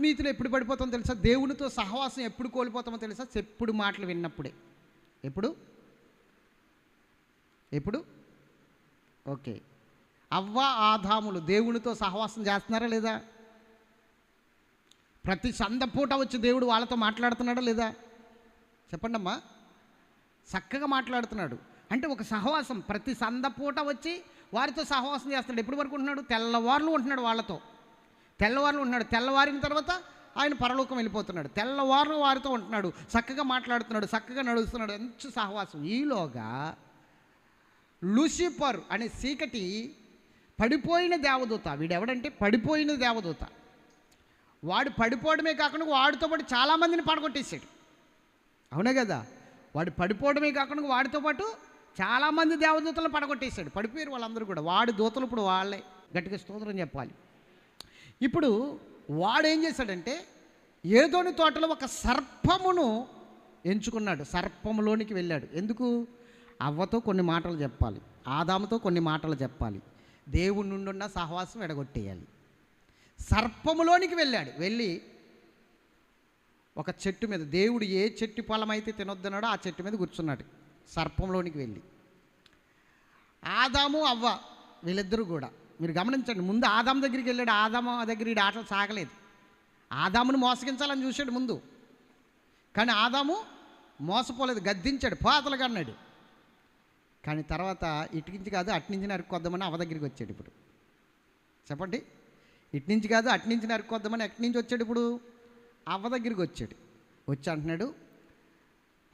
ఆత్మీయతలు ఎప్పుడు పడిపోతామో తెలుసా? దేవునితో సహవాసం ఎప్పుడు కోల్పోతామో తెలుసా? చెప్పుడు మాటలు విన్నప్పుడే. ఎప్పుడు? ఎప్పుడు? ఓకే. అవ్వ ఆధాములు దేవునితో సహవాసం చేస్తున్నారా లేదా? ప్రతి సందపూట వచ్చి దేవుడు వాళ్ళతో మాట్లాడుతున్నాడా లేదా? చెప్పండి అమ్మా చక్కగా మాట్లాడుతున్నాడు. అంటే ఒక సహవాసం. ప్రతి సందపూట వచ్చి వారితో సహవాసం చేస్తున్నాడు. ఎప్పటి వరకు ఉంటున్నాడు? తెల్లవారులు ఉంటున్నాడు వాళ్ళతో. తెల్లవారులు ఉంటున్నాడు. తెల్లవారిన తర్వాత ఆయన పరలోకం వెళ్ళిపోతున్నాడు. తెల్లవారు వారితో ఉంటున్నాడు. చక్కగా మాట్లాడుతున్నాడు. చక్కగా నడుస్తున్నాడు. మంచి సహవాసం. ఈలోగా లూసిఫర్ అనే చీకటి పడిపోయిన దేవదూత వీడెవడంటే పడిపోయిన దేవదూత. వాడు పడిపోవడమే కాకుండా వాడితో పాటు చాలామందిని పడగొట్టేశాడు. అవునా కదా? వాడు పడిపోవడమే కాకుండా వాడితో పాటు చాలామంది దేవదూతలను పడగొట్టేశాడు. పడిపోయారు వాళ్ళందరూ కూడా. వాడి దూతలు ఇప్పుడు వాళ్ళే. గట్టిగా స్తోత్రం చెప్పాలి. ఇప్పుడు వాడేం చేశాడంటే ఏదోని తోటలో ఒక సర్పమును ఎంచుకున్నాడు సర్పములోనికి వెళ్ళాడు. ఎందుకు? అవ్వతో కొన్ని మాటలు చెప్పాలి ఆదాముతో కొన్ని మాటలు చెప్పాలి దేవుడి నుండి ఉన్న సహవాసం ఎడగొట్టేయాలి. సర్పములోనికి వెళ్ళాడు వెళ్ళి ఒక చెట్టు మీద దేవుడు ఏ చెట్టు ఫలం అయితే తినొద్దన్నాడో ఆ చెట్టు మీద కూర్చున్నాడు సర్పంలోనికి వెళ్ళి. ఆదాము అవ్వ వీళ్ళిద్దరూ కూడా మీరు గమనించండి ముందు ఆదాం దగ్గరికి వెళ్ళాడు ఆదామ దగ్గర ఈ ఆటలు సాగలేదు. ఆదామును మోసగించాలని చూశాడు ముందు. కానీ ఆదాము మోసపోలేదు గద్దించాడు పాతలు అన్నాడు కానీ తర్వాత ఇటుకించి కాదు అటు నుంచి నరుక్కొద్దామని అవ దగ్గరికి వచ్చాడు ఇప్పుడు. చెప్పండి ఇటు నుంచి కాదు అటు నుంచి నరుక్కొద్దామని ఎక్కడి నుంచి వచ్చాడు ఇప్పుడు? అవ్వ దగ్గరికి వచ్చాడు. వచ్చి అంటున్నాడు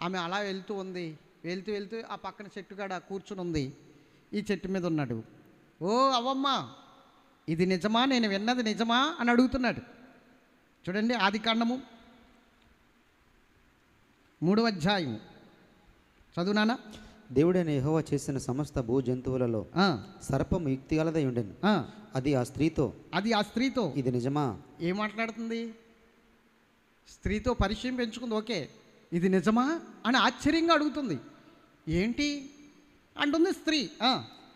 ఆమె అలా వెళ్తూ ఉంది వెళ్తూ వెళ్తూ ఆ పక్కన చెట్టు కాడ కూర్చుని ఉంది ఈ చెట్టు మీద ఉన్నాడు. ఓ అవ్వమ్మ ఇది నిజమా? నేను విన్నది నిజమా? అని అడుగుతున్నాడు. చూడండి ఆది కాండము. మూడవ అధ్యాయం చదువునానా దేవుడైన యెహోవా చేసిన సమస్త భూ జంతువులలో ఆ, సర్పము యుక్తిగలదై ఉండెను. అది ఆ స్త్రీతో. అది ఆ స్త్రీతో. ఇది నిజమా? ఏం మాట్లాడుతుంది? స్త్రీతో పరిచయం పెంచుకుంది ఓకే. ఇది నిజమా? అని ఆశ్చర్యంగా అడుగుతుంది. ఏంటి? అంటుంది స్త్రీ.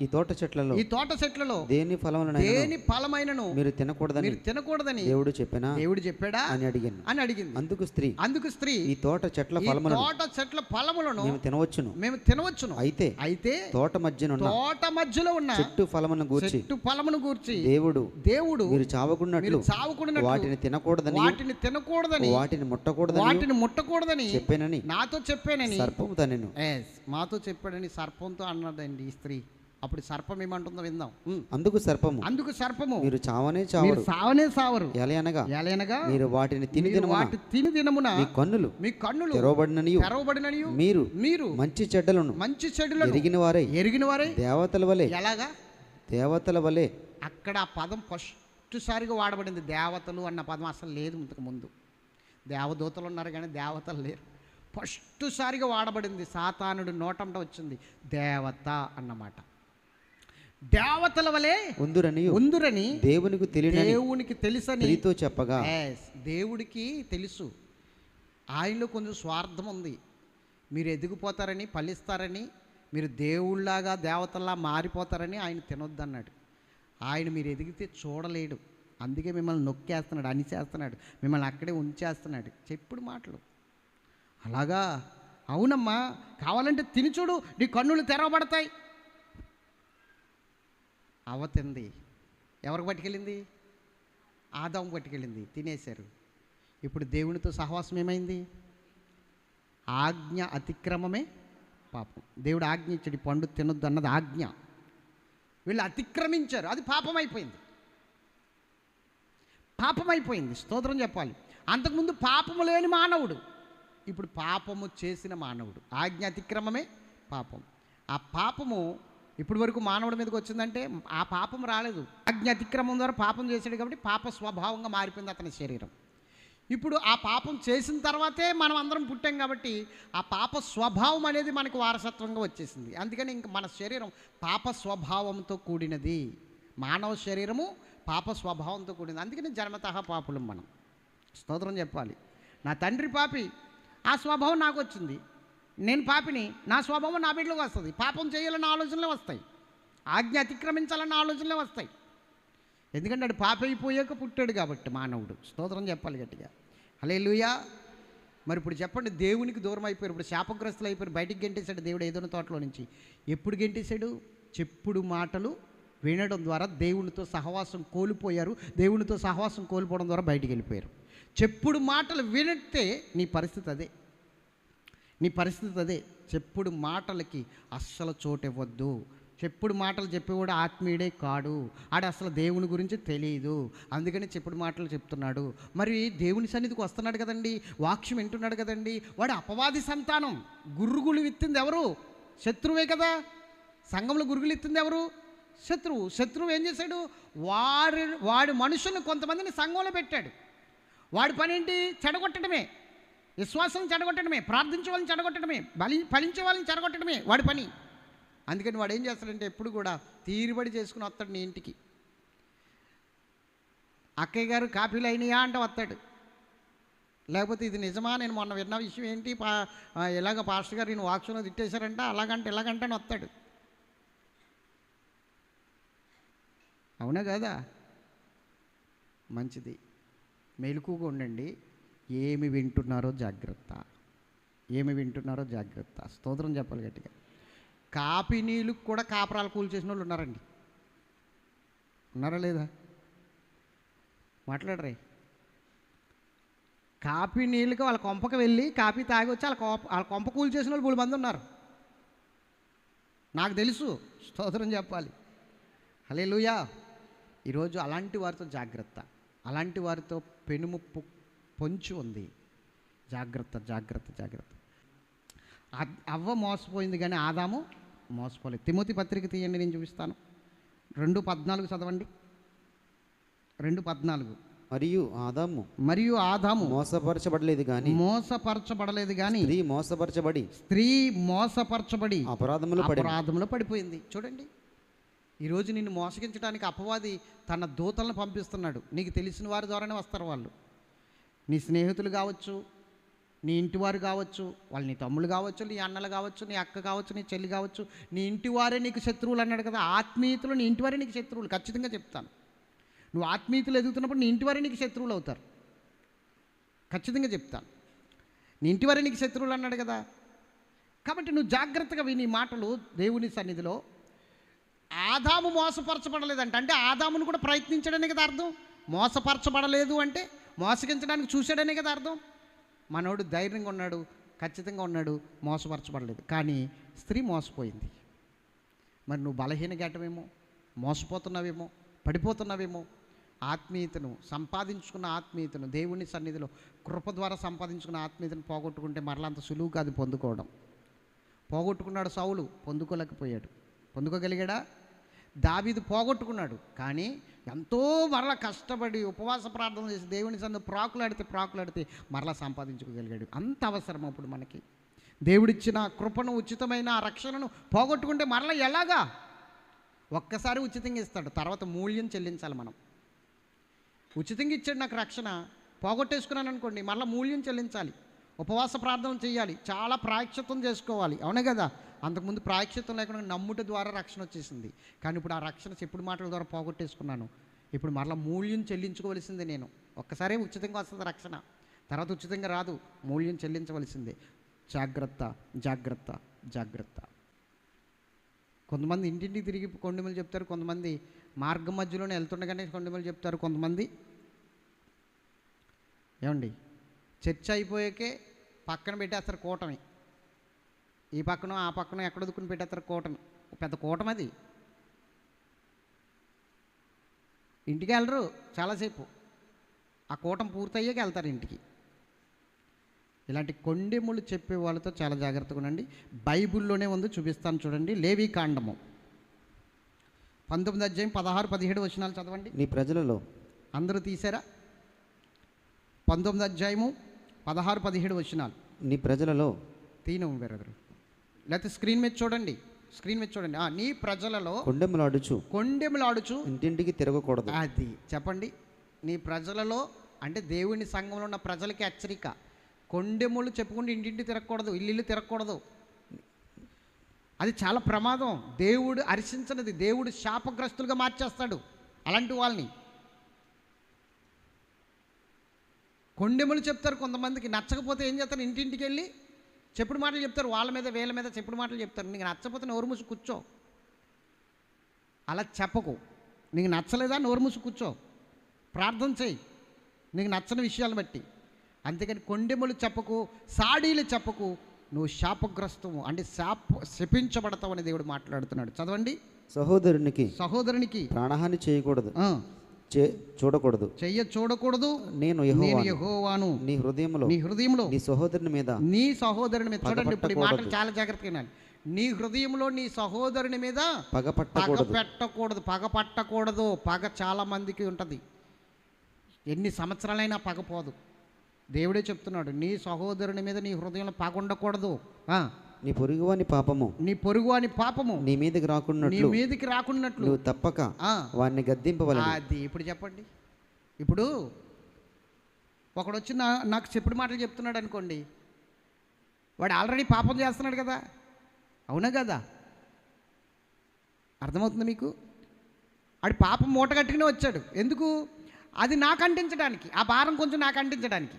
ఈ తోట చెట్లలో ఈ తోట చెట్లలో దేని ఫలములనైనా దేని ఫలమైనను మీరు తినకూడదని మీరు తినకూడదని దేవుడు చెప్పినా దేవుడు చెప్పాడా అని అడిగాను. అని అడిగింది. అందుకు స్త్రీ అందుకు స్త్రీ ఈ తోట చెట్ల ఫలములను తోట చెట్ల ఫలములను మేము తినవచ్చును. మేము తినవచ్చును. అయితే అయితే తోట మధ్యనున్న తోట మధ్యలో ఉన్న చెట్టు ఫలములను గూర్చి చెట్టు ఫలమును గూర్చి దేవుడు దేవుడు మీరు చావకున్నట్లు చావకుండానట్లు వాటిని తినకూడదని వాటిని తినకూడదని వాటిని ముట్టకూడదని వాటిని ముట్టకూడదని చెప్పానని నాతో చెప్పానని సర్పము తనెను ఎస్ మాతో చెప్పాడని సర్పంతో అన్నదండి ఈ స్త్రీ. అప్పుడు సర్పం ఏమంటుందో విందాం. అందుకు సర్పము. అందుకు సర్పము. మీరు చావనే చావరు. సావనే సావరు. ఎల అనగా ఎలయనగా మీరు వాటిని తిని దినమున వాటి తిని దినమున మీ కన్నులు మీ కన్నులు తెరవబడిననియు తెరవబడిననియు మీరు మీరు మంచి చెడ్డలను మంచి చెడులను ఎరిగిన వారై. ఎరిగిన వారే. దేవతల వలె. ఎలాగా? దేవతల వలె. అక్కడ ఆ పదం ఫస్ట్ సారిగా వాడబడింది. దేవతలు అన్న పదం అసలు లేదు ఇంతకు ముందు. దేవదూతలు ఉన్నారు కానీ దేవతలు లేరు. ఫస్ట్ సారిగా వాడబడింది. సాతానుడు నోటంట వచ్చింది. దేవత అన్నమాట. దేవతల వలె ఉందురనియు ఉందురని దేవునికి తెలియనని దేవునికి తెలుసని. స్త్రీతో చెప్పగా. Yes, దేవుడికి తెలుసు. ఆయనలో కొంచెం స్వార్థం ఉంది. మీరు ఎదిగిపోతారని ఫలిస్తారని మీరు దేవుళ్ళలాగా దేవతల్లా మారిపోతారని ఆయన తినొద్దన్నాడు. ఆయన మీరు ఎదిగితే చూడలేడు. అందుకే మిమ్మల్ని నొక్కేస్తున్నాడు అనిచేస్తున్నాడు మిమ్మల్ని అక్కడే ఉంచేస్తున్నాడు. చెప్పుడు మాటలు. అలాగా? అవునమ్మా కావాలంటే తిని చూడు నీ కన్నులు తెరవబడతాయి. అవతింది ఎవరికి పట్టుకెళ్ళింది? ఆదాం పట్టుకెళ్ళింది. తినేశారు. ఇప్పుడు దేవునితో సహవాసం ఏమైంది? ఆజ్ఞ అతిక్రమమే పాపం. దేవుడు ఆజ్ఞ ఇచ్చాడు పండు తినొద్దు అన్నది ఆజ్ఞ. వీళ్ళు అతిక్రమించారు. అది పాపం అయిపోయింది పాపం అయిపోయింది స్తోత్రం చెప్పాలి. అంతకుముందు పాపము లేని మానవుడు. ఇప్పుడు పాపము చేసిన మానవుడు. ఆజ్ఞ అతిక్రమమే పాపం. ఆ పాపము ఇప్పుడు వరకు మానవుడి మీదకి వచ్చిందంటే ఆ పాపం రాలేదు. ఆజ్ఞ అతిక్రమం ద్వారా పాపం చేశాడు కాబట్టి పాప స్వభావంగా మారిపోయింది అతని శరీరం. ఇప్పుడు ఆ పాపం చేసిన తర్వాతే మనం అందరం పుట్టాం కాబట్టి ఆ పాప స్వభావం అనేది మనకు వారసత్వంగా వచ్చేసింది. అందుకని ఇంక మన శరీరం పాప స్వభావంతో కూడినది. మానవ శరీరము పాప స్వభావంతో కూడింది అందుకని జన్మతః పాపులం మనం. స్తోత్రం చెప్పాలి. నా తండ్రి పాపి ఆ స్వభావం నాకు వచ్చింది. నేను పాపిని నా స్వభావం నా బిడ్డలోకి వస్తుంది. పాపం చేయాలన్న ఆలోచనలే వస్తాయి. ఆజ్ఞ అతిక్రమించాలన్న ఆలోచనలే వస్తాయి. ఎందుకంటే అది పాప అయిపోయాక పుట్టాడు కాబట్టి మానవుడు. స్తోత్రం చెప్పాలి గట్టిగా. హలే మరి ఇప్పుడు చెప్పండి దేవునికి దూరం అయిపోయారు. ఇప్పుడు శాపగ్రస్తులు అయిపోయారు. బయటికి గెంటేశాడు దేవుడు ఏదైనా తోటలో నుంచి. ఎప్పుడు గెంటేశాడు? చెప్పుడు మాటలు వినడం ద్వారా దేవునితో సహవాసం కోల్పోయారు. దేవునితో సహవాసం కోల్పోవడం ద్వారా బయటికి వెళ్ళిపోయారు. చెప్పుడు మాటలు వినట్టే నీ పరిస్థితి అదే. నీ పరిస్థితి అదే. చెప్పుడు మాటలకి అస్సలు చోటివ్వద్దు. చెప్పుడు మాటలు చెప్పేవాడు ఆత్మీయుడే కాడు. ఆడ అసలు దేవుని గురించి తెలియదు అందుకని చెప్పుడు మాటలు చెప్తున్నాడు. మరి దేవుని సన్నిధికి వస్తున్నాడు కదండి. వాక్యం వింటున్నాడు కదండి. వాడు అపవాది సంతానం. గురుగులు విత్తింది ఎవరు? శత్రువే కదా. సంఘంలో గురుగులు ఇత్తింది ఎవరు? శత్రువు. శత్రువు ఏం చేశాడు? వారి వాడి మనుషులను కొంతమందిని సంఘంలో పెట్టాడు. వాడి పని ఏంటి? చెడగొట్టడమే. విశ్వాసం చెడగొట్టడమే ప్రార్థించే వాళ్ళని చెడగొట్టడమే బలి ఫలించే వాళ్ళని చెడగొట్టడమే వాడి పని. అందుకని వాడు ఏం చేస్తాడంటే ఎప్పుడు కూడా తీరుబడి చేసుకుని వస్తాడు నీ ఇంటికి. అక్కయ్య గారు కాపీలు అయినాయా అంటే వస్తాడు. లేకపోతే ఇది నిజమా? నేను మొన్న విన్న విషయం ఏంటి? పా ఇలాగ పాస్టర్ గారు నేను వాక్స్లో తిట్టేశారంట? అలాగంటే ఇలాగంటే అని వస్తాడు. అవునా కదా? మంచిది. మెలకుగా ఉండండి. ఏమి వింటున్నారో జాగ్రత్త. ఏమి వింటున్నారో జాగ్రత్త. స్తోత్రం చెప్పాలి గట్టిగా. కాపీ నీళ్ళు కూడా కాపరాలు కూల్ చేసిన వాళ్ళు ఉన్నారండి. ఉన్నారా లేదా? మాట్లాడరే. కాపీ నీళ్ళకి వాళ్ళ కొంపకి వెళ్ళి కాపీ తాగి వచ్చి వాళ్ళ కొంప వాళ్ళ కొంప కూల్ చేసిన వాళ్ళు మూడు మంది ఉన్నారు. నాకు తెలుసు. స్తోత్రం చెప్పాలి. హలే ఈరోజు అలాంటి వారితో జాగ్రత్త. అలాంటి వారితో పెనుముప్పు పొంచి ఉంది. జాగ్రత్త జాగ్రత్త జాగ్రత్త. అవ్వ మోసపోయింది కానీ ఆదాము మోసపోలేదు. తిమోతి పత్రిక తీయండి నేను చూపిస్తాను. రెండు పద్నాలుగు చదవండి. రెండు పద్నాలుగు. మరియు ఆదాము మరియు ఆదాము మోసపరచబడలేదు కానీ మోసపరచబడలేదు కానీ స్త్రీ మోసపరచబడి స్త్రీ మోసపరచబడి అపరాధములు పడి అపరాధంలో పడిపోయింది. చూడండి. ఈరోజు నిన్ను మోసగించడానికి అపవాది తన దూతలను పంపిస్తున్నాడు. నీకు తెలిసిన వారి ద్వారానే వస్తారు వాళ్ళు. నీ స్నేహితులు కావచ్చు నీ ఇంటివారు కావచ్చు వాళ్ళు నీ తమ్ముళ్ళు కావచ్చు నీ అన్నలు కావచ్చు నీ అక్క కావచ్చు నీ చెల్లి కావచ్చు నీ ఇంటివారే నీకు శత్రువులు అన్నాడు కదా. ఆత్మీయతలు నీ ఇంటివారే నీకు శత్రువులు. ఖచ్చితంగా చెప్తాను. నువ్వు ఆత్మీయతలు ఎదుగుతున్నప్పుడు నీ ఇంటివారే నీకు శత్రువులు అవుతారు. ఖచ్చితంగా చెప్తాను. నీ ఇంటివారే నీకు శత్రువులు అన్నాడు కదా. కాబట్టి నువ్వు జాగ్రత్తగా విని మాటలు దేవుని సన్నిధిలో. ఆదాము మోసపరచబడలేదంట. అంటే ఆదామును కూడా ప్రయత్నించడానికి కదా అర్థం. మోసపరచబడలేదు అంటే మోసగించడానికి చూశాడనే కదా అర్థం? మనోడు ధైర్యంగా ఉన్నాడు ఖచ్చితంగా ఉన్నాడు మోసపరచబడలేదు. కానీ స్త్రీ మోసపోయింది. మరి నువ్వు బలహీన గేటమేమో మోసపోతున్నావేమో పడిపోతున్నావేమో ఆత్మీయతను సంపాదించుకున్న ఆత్మీయతను దేవుని సన్నిధిలో కృప ద్వారా సంపాదించుకున్న ఆత్మీయతను పోగొట్టుకుంటే మరలా అంత సులువు కాదు పొందుకోవడం. పోగొట్టుకున్నాడు సౌలు పొందుకోలేకపోయాడు. పొందుకోగలిగాడా? దావీదు పోగొట్టుకున్నాడు. కానీ ఎంతో మరలా కష్టపడి ఉపవాస ప్రార్థన చేసి దేవుని సందు ప్రాకులాడితే ప్రాకులాడితే మరలా సంపాదించుకోగలిగాడు. అంత అవసరం అప్పుడు మనకి. దేవుడిచ్చిన కృపను ఉచితమైన ఆ రక్షణను పోగొట్టుకుంటే మరలా ఎలాగా? ఒక్కసారి ఉచితంగా ఇస్తాడు. తర్వాత మూల్యం చెల్లించాలి మనం. ఉచితంగా ఇచ్చాడు నాకు రక్షణ. పోగొట్టేసుకున్నాను అనుకోండి మళ్ళీ మూల్యం చెల్లించాలి. ఉపవాస ప్రార్థన చేయాలి. చాలా ప్రాయశ్చిత్తం చేసుకోవాలి. అవునే కదా? అంతకుముందు ప్రాయశ్చిత్తం లేకుండా నమ్ముట ద్వారా రక్షణ వచ్చేసింది. కానీ ఇప్పుడు ఆ రక్షణ చెప్పుడు మాటల ద్వారా పోగొట్టేసుకున్నాను. ఇప్పుడు మరలా మూల్యం చెల్లించుకోవలసిందే నేను. ఒక్కసారే ఉచితంగా వస్తుంది రక్షణ. తర్వాత ఉచితంగా రాదు. మూల్యం చెల్లించవలసిందే. జాగ్రత్త జాగ్రత్త జాగ్రత్త. కొంతమంది ఇంటింటికి తిరిగి కొండమలు చెప్తారు. కొంతమంది మార్గం మధ్యలోనే వెళ్తుండగానే కొండమలు చెప్తారు. కొంతమంది ఏమండి? చర్చ అయిపోయాకే పక్కన పెట్టేస్తారు కూటమి. ఈ పక్కన ఆ పక్కన ఎక్కడ దుక్కుని పెట్టేస్తారు కూటమి. పెద్ద కూటమి అది. ఇంటికి వెళ్ళరు చాలాసేపు. ఆ కూటమి పూర్తయ్యాక వెళ్తారు ఇంటికి. ఇలాంటి కొండెములు చెప్పే వాళ్ళతో చాలా జాగ్రత్తగా ఉండండి. బైబిల్లోనే ఉంది చూపిస్తాను చూడండి. లేవి కాండము. పంతొమ్మిది అధ్యాయం పదహారు పదిహేడు వచనాలు చదవండి. నీ ప్రజలలో. అందరూ తీసారా? పంతొమ్మిది అధ్యాయము పదహారు పదిహేడు వచనాలు. నీ ప్రజలలో తీను బెరదరు లేకపోతే స్క్రీన్ మీద చూడండి స్క్రీన్ మీద చూడండి నీ ప్రజలలో కొండెములాడుచు. కొండెములాడుచు. ఇంటింటికి తిరగకూడదు. అది చెప్పండి. నీ ప్రజలలో అంటే దేవుని సంఘంలో ఉన్న ప్రజలకి హెచ్చరిక. కొండెములు చెప్పుకుంటూ ఇంటింటి తిరగకూడదు ఇల్లు తిరగకూడదు. అది చాలా ప్రమాదం. దేవుడు హర్షించినది. దేవుడు శాపగ్రస్తులుగా మార్చేస్తాడు. అలాంటి వాళ్ళని. కొండెములు చెప్తారు కొంతమందికి నచ్చకపోతే ఏం చేస్తారు? ఇంటింటికి వెళ్ళి చెప్పుడు మాటలు చెప్తారు. వాళ్ళ మీద వీళ్ళ మీద చెప్పుడు మాటలు చెప్తారు. నీకు నచ్చకపోతే నోరు మూసి కూర్చో. అలా చెప్పకు. నీకు నచ్చలేదా? నోరు మూసి కూర్చో. ప్రార్థన చేయి. నీకు నచ్చని విషయాలు బట్టి. అంతేకాని కొండెములు చెప్పకు సాడీలు చెప్పకు. నువ్వు శాపగ్రస్తము అంటే శాప శపించబడతావు అని దేవుడు మాట్లాడుతున్నాడు. చదవండి. సహోదరునికి సహోదరునికి ప్రాణహాని చేయకూడదు. చే చూడకూడదు. చెయ్య చూడకూడదు. నేను యెహోవాను. నీ హృదయంలో నీ హృదయంలో నీ సహోదరుని మీద నీ సహోదరుని మీద చూడండి ఇప్పుడు ఈ మాటలు. చాలా జాగ్రత్తగా వినాలి. నీ హృదయంలో నీ సహోదరుని మీద పగ పెట్టకూడదు పగ పట్టకూడదు పగ చాలా మందికి ఉంటుంది. ఎన్ని సంవత్సరాలైనా పగ పోదు దేవుడే చెప్తున్నాడు నీ సహోదరుని మీద నీ హృదయంలో పగ ఉండకూడదు. నీ పొరుగువాని పాపము నీ పొరుగు అని పాపము నీ మీదకి నీ రాకున్నట్లు మీదికి రాకున్నట్లు నువ్వు తప్పక ఆ, వారిని గద్దింపవలను. అది ఇప్పుడు చెప్పండి. ఇప్పుడు ఒకడు వచ్చి నా నాకు చెప్పుడు మాటలు చెప్తున్నాడు అనుకోండి. వాడు ఆల్రెడీ పాపం చేస్తున్నాడు కదా. అవునా కదా? అర్థమవుతుంది మీకు? ఆడు పాపం మూట కట్టుకునే వచ్చాడు. ఎందుకు? అది నాకు అంటించడానికి. ఆ భారం కొంచెం నాకు అంటించడానికి.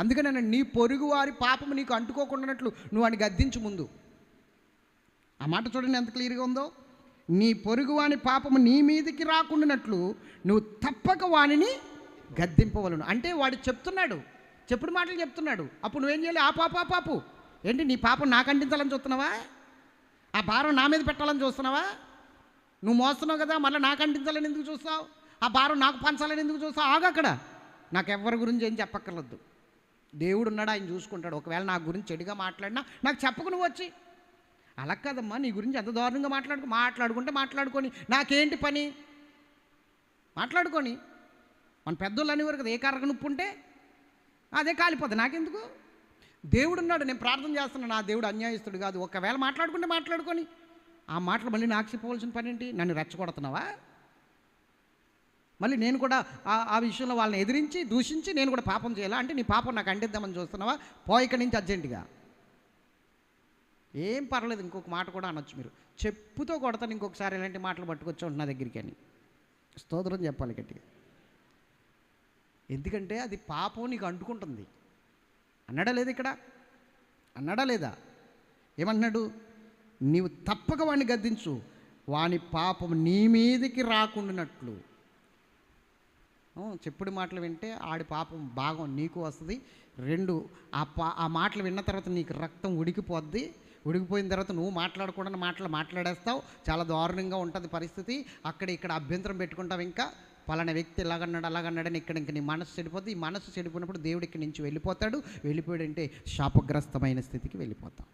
అందుకని నీ పొరుగు వారి పాపం నీకు అంటుకోకుండానట్లు నువ్వు అని గద్దించు ముందు. ఆ మాట చూడండి ఎంత క్లియర్గా ఉందో? నీ పొరుగు వాని పాపము నీ మీదకి రాకుండానట్లు నువ్వు తప్పక వానిని గద్దింపవలను. అంటే వాడు చెప్తున్నాడు చెప్పుడు మాటలు చెప్తున్నాడు. అప్పుడు నువ్వేం చేయాలి? ఆ పాప ఆ పాపు ఏంటి నీ పాపం నాకు అంటించాలని చూస్తున్నావా? ఆ భారం నా మీద పెట్టాలని చూస్తున్నావా? నువ్వు మోస్తున్నావు కదా మళ్ళీ నాకు అంటించాలని ఎందుకు చూస్తావు ఆ భారం నాకు పంచాలని ఎందుకు చూస్తావు ఆగు అక్కడ. నాకు ఎవరి గురించి ఏం చెప్పక్కర్లేదు. దేవుడు ఉన్నాడు ఆయన చూసుకుంటాడు. ఒకవేళ నా గురించి చెడుగా మాట్లాడినా నాకు చెప్పకు నువ్వు వచ్చి. అలా కాదమ్మా నీ గురించి ఎంత దారుణంగా మాట్లాడుకో మాట్లాడుకుంటే మాట్లాడుకొని. నాకేంటి పని? మాట్లాడుకొని. మన పెద్దోళ్ళు అనేవారు కదా ఏ కారక నొప్పి ఉంటే అదే కాలిపోద్ది. నాకెందుకు? దేవుడు ఉన్నాడు నేను ప్రార్థన చేస్తున్నాను నా దేవుడు అన్యాయస్తుడు కాదు. ఒకవేళ మాట్లాడుకుంటే మాట్లాడుకొని. ఆ మాటలు మళ్ళీ నాకు చెప్పవలసిన పని ఏంటి నన్ను రెచ్చగొడుతున్నావా? మళ్ళీ నేను కూడా ఆ- విషయంలో వాళ్ళని ఎదిరించి దూషించి నేను కూడా పాపం చేయాలా? అంటే నీ పాపం నాకు అంటిద్దామని చూస్తున్నావా? పో ఇక్కడి నుంచి అర్జెంటుగా. ఏం పర్లేదు ఇంకొక మాట కూడా అనొచ్చు మీరు. చెప్పుతో కొడతాను ఇంకొకసారి ఇలాంటి మాటలు పట్టుకొచ్చి నా దగ్గరికి అని. స్తోత్రం చెప్పాలి గట్టిగా. ఎందుకంటే అది పాపం నీకు అంటుకుంటుంది. అన్నాడా లేదు ఇక్కడ? అన్నాడా లేదా? ఏమంటున్నాడు? నీవు తప్పక వాడిని గద్దించు. వాని పాపం నీ మీదికి రాకుండానట్లు. చెప్పుడు మాటలు వింటే ఆడి పాపం భాగం నీకు వస్తుంది. రెండు ఆ పా ఆ మాటలు విన్న తర్వాత నీకు రక్తం ఉడికిపోద్ది. ఉడికిపోయిన తర్వాత నువ్వు మాట్లాడకూడని మాటలు మాట్లాడేస్తావు. చాలా దారుణంగా ఉంటుంది పరిస్థితి. అక్కడ ఇక్కడ అభ్యంతరం పెట్టుకుంటావు ఇంకా. పలానా వ్యక్తి ఎలాగన్నాడు అలాగన్నాడని ఇక్కడ ఇంక నీ మనసు చెడిపోద్ది. ఈ మనసు చెడిపోయినప్పుడు దేవుడు ఇక్కడి నుంచి వెళ్ళిపోతాడు. వెళ్ళిపోయాడంటే శాపగ్రస్తమైన స్థితికి వెళ్ళిపోతాం.